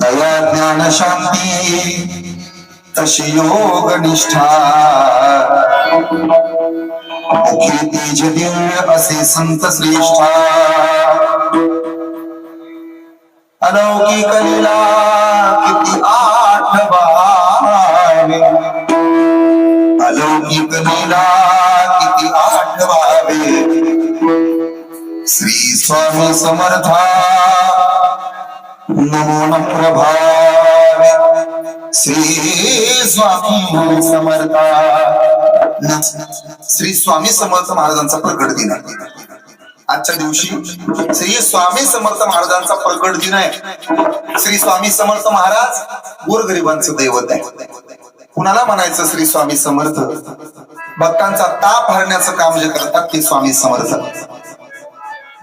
दया ज्ञान शांति तशी योग निष्ठा मुखी तेज दिव्य असे संत श्रेष्ठा। अलौकिक लीला किती आठवावे अलौकिक लीला किती आठवावे श्री स्वामी समर्था। नमो न प्रभावे श्री स्वामी समर्था श्री स्वामी समर्थ महाराजांचा प्रकट दिन आहे. आजच्या दिवशी श्री स्वामी समर्थ महाराजांचा प्रकट दिन आहे. श्री स्वामी समर्थ महाराज गोरगरिबांचं दैवत आहे. कुणाला म्हणायचं श्री स्वामी समर्थ? भक्तांचा ताप हरण्याचं काम जे करतात ते स्वामी समर्थ.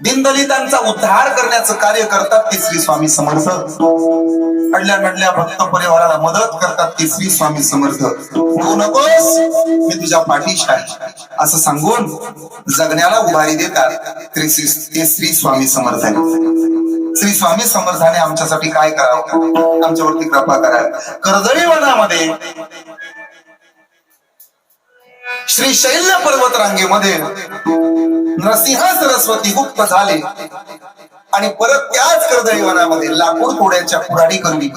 दिनदलितांचा उद्धार करण्याचं कार्य करतात ते श्री स्वामी समर्थ. अडल्या नडल्या भक्त परिवाराला मदत करतात ते श्री स्वामी समर्थ. होऊ नकोस मी तुझ्या पाठीशी आहे. असं सांगून जगण्याला उभारी देतात ते श्री ते श्री स्वामी समर्थ आहे श्री स्वामी समर्थाने आमच्यासाठी काय करावं? आमच्यावरती कृपा करा. कर्दळी वनामध्ये श्री शैल्य पर्वत रांगेमध्ये नरसिंह सरस्वती गुप्त झाले. आणि परत त्याच कर्दळीवनामध्ये लाकूड कोड्याच्या पुराडी कर्मी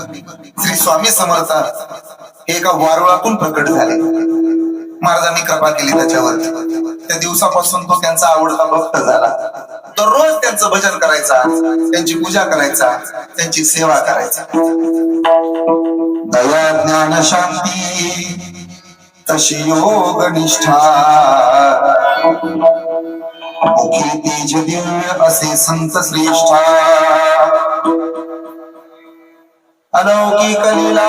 श्री स्वामी समर्थ हे एका वारुळातून प्रकट झाले. महाराजांनी कृपा केली त्याच्यावर. त्या दिवसापासून तो त्यांचा आवडता भक्त झाला. दररोज त्यांचं भजन करायचा त्यांची पूजा करायचा त्यांची सेवा करायचा. दया ज्ञान शांती तशी योग निष्ठा. मुखी तेज दिव्य असे संत श्रेष्ठा अलौकिक लीला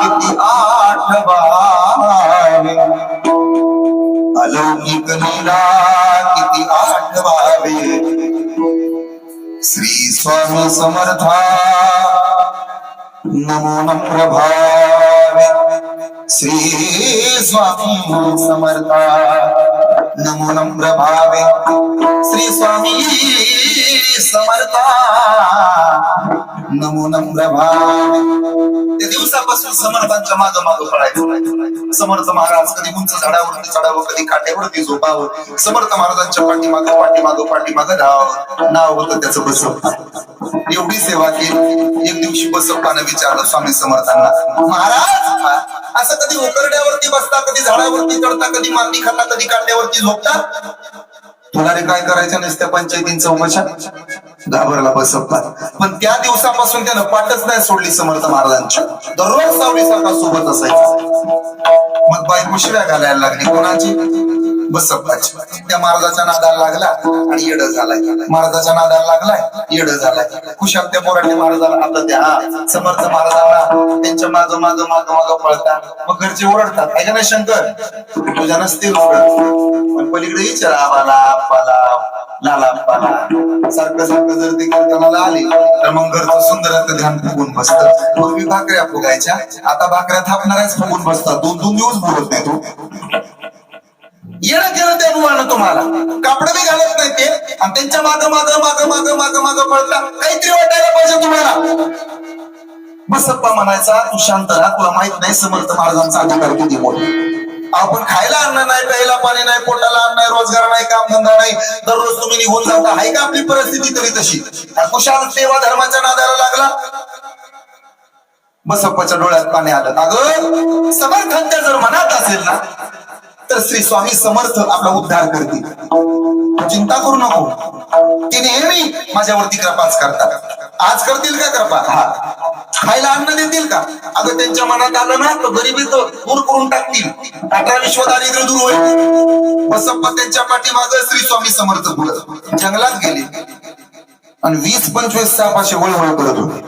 किती आठवावे अलौकिक लीला किती आठवावे श्री स्वामी समर्था नमो न प्रभावे श्री स्वामी समर्था नमो नम्र प्रभावे श्री स्वामी समर्था। नमो नम्र प्रभावे ते दिवसापासून समर्थांच्या माग माग पडायचं समर्थ महाराज कधी उंच झाडावरती चढावं कधी काट्यावरती झोपावं. समर्थ महाराजांच्या पाठीमाग पाठीमाग पाठीमाग धावावं नाव होतं त्याचं बसव एवढी सेवा केली. एक दिवशी बसप्पानं विचारलं स्वामी समर्थांना महाराज बसता कधी झाडावरती चढता कधी माती खाता कधी काट्यावरती झोपता? तुला रे काय करायचं नसत्या पंचायतींचं उमशा घाबरला बसप्पा. पण त्या दिवसापासून त्यानं पाठच नाही सोडली समर्थ महाराजांच्या. दररोज सावळी सारखा सोबत असायचा. मग बायको शिव्या घालायला लागली. कोणाची? बसप्पाची. त्या महाराजाच्या नादाला लागला आणि येड झालाय. महाराजाच्या नादाला लागलाय येड झालाय. कुशाल त्या मोराठी महाराजाला आता द्या. समर्थ महाराजाला त्यांच्या माग माग माग माग पळतात मग घरचे ओरडतात. ऐका ना शंकर तुझ्या नसतील पण पलीकडे विचार. आम्हाला आप्पाला लाला सारखं सारखं जर ते कीर्तनाला आले तर मग घरचं सुंदर ध्यान फुगून बसतं. पूर्वी भाकऱ्या फुगायच्या. आता भाकऱ्या थापणाऱ्याच फुगून बसतात. दोन दोन दिवस बोलत नाही तू. येणं केलं ते अनुवानं तुम्हाला. कापड बी घालत नाही ते. आणि त्यांच्या माग माग माग माग माग माग पळता काहीतरी वाटायला पाहिजे तुम्हाला. बसप्पा म्हणायचा तू शांत राहा. तुला माहीत नाही समर्थ महाराजांचा अधिकार किती मोठा आपण खायला अन्न नाही प्यायला पाणी नाही पोटाला अन्न नाही रोजगार नाही काम धंदा नाही. दररोज तुम्ही निघून जाता. आहे का आपली परिस्थिती तरी तशी? कुशाल सेवा धर्माच्या नादाला लागला. बसप्पाच्या डोळ्यात पाणी आलं. अगं समर्थांच्या जर मनात असेल ना तर श्री स्वामी समर्थ आपला उद्धार करतील. चिंता करू नको. ते नेहमी माझ्यावरती कृपाच करतात. आज करतील का कृपा? हा. खायला अन्न देतील का? अगं त्यांच्या मनात आलं ना तर गरिबी तर दूर करून टाकतील. अठरा विश्व दारिद्र्य दूर होईल. बसप्पा त्यांच्या पाठीमाग श्री स्वामी समर्थ पुढं जंगलात गेले. आणि वीस पंचवीस सापाशी वळवळ करत होते.